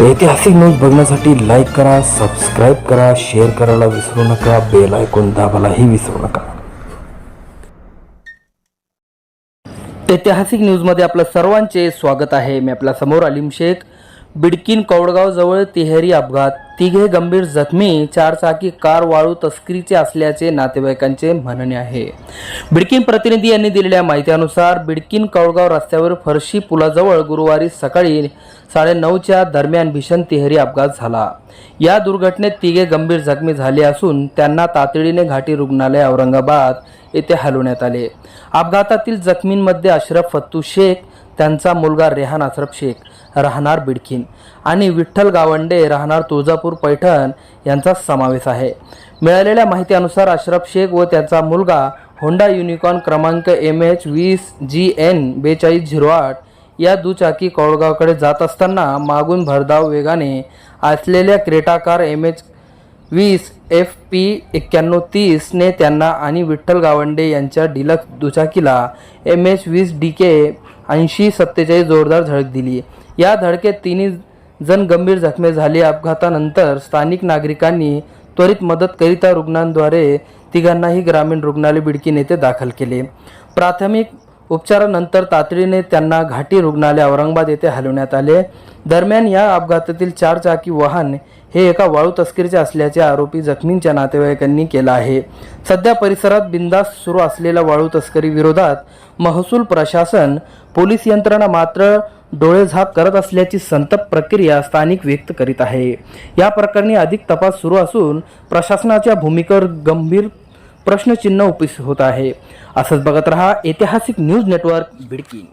ऐतिहासिक न्यूज बघण्यासाठी लाईक करा सबस्क्राईब करा शेअर करायला विसरू नका बेल ऐकून दाबायलाही विसरू नका. ऐतिहासिक न्यूजमध्ये आपलं सर्वांचे स्वागत आहे. मी आपल्यासमोर अलीम शेख. बिडकीन कौडगाव जवळ तिहेरी अपघात. तिघे गंभीर जखमी चारचाकी कार वाळू तस्करीचे असल्याचे नातेवाईकांचे म्हणणे आहे. बिडकीन प्रतिनिधी यांनी दिलेल्या माहितीनुसार बिडकीन कौडगाव रस्त्यावर फरशी पुलाजवळ गुरुवारी सकाळी साडेनऊच्या दरम्यान भीषण तिहेरी अपघात झाला. या दुर्घटनेत तिघे गंभीर जखमी झाले असून त्यांना तातडीने घाटी रुग्णालय औरंगाबाद येथे हलवण्यात आले. अपघातातील जखमींमध्ये अशरफ फत्तू शेख त्यांचा मुलगा रेहान अशरफ शेख राहणार बिडकीन आणि विठ्ठल गावंडे राहणार तुळजापूर पैठण यांचा समावेश आहे. मिळालेल्या माहितीनुसार अशरफ शेख व त्याचा मुलगा होंडा युनिकॉर्न क्रमांक एम एच वीस जी एन बेचाळीस झिरो आठ या दुचाकी कौळगावकडे जात असताना मागून भरधाव वेगाने असलेल्या क्रेटाकार एम एच वीस एफ पी एक्क्याण्णव तीसने त्यांना आणि विठ्ठल गावंडे यांच्या डिलक्स दुचाकीला एम एच वीस डी के ऐंशी सत्तेचाळीस जोरदार धडक दिली या धडकेत तिन्ही जण गंभीर जखमी झाले. अपघातानंतर स्थानिक नागरिकांनी त्वरित मदत करिता रुग्णांद्वारे तिघांनाही ग्रामीण रुग्णालय बिडकीन येथे दाखल केले. प्राथमिक उपचारानंतर तातडीने त्यांना घाटी रुग्णालय औरंगाबाद येथे हलवण्यात आले. दरम्यान या अपघातातील चार चाकी वाहन हे एका वाळू तस्करीचे असल्याचे आरोपी जखमींच्या नातेवाईकांनी केला आहे. सध्या परिसरात बिंदास सुरू असलेल्या वाळू तस्करी विरोधात महसूल प्रशासन पोलीस यंत्रणा मात्र डोळेझाक करत असल्याची संतप प्रक्रिया स्थानिक व्यक्त करीत आहे. या प्रकरणी अधिक तपास सुरू असून प्रशासनाच्या भूमिकेवर गंभीर प्रश्नचिन्ह उपस्थित होत आहे. असंच बघत रहा ऐतिहासिक न्यूज नेटवर्क बिडकीन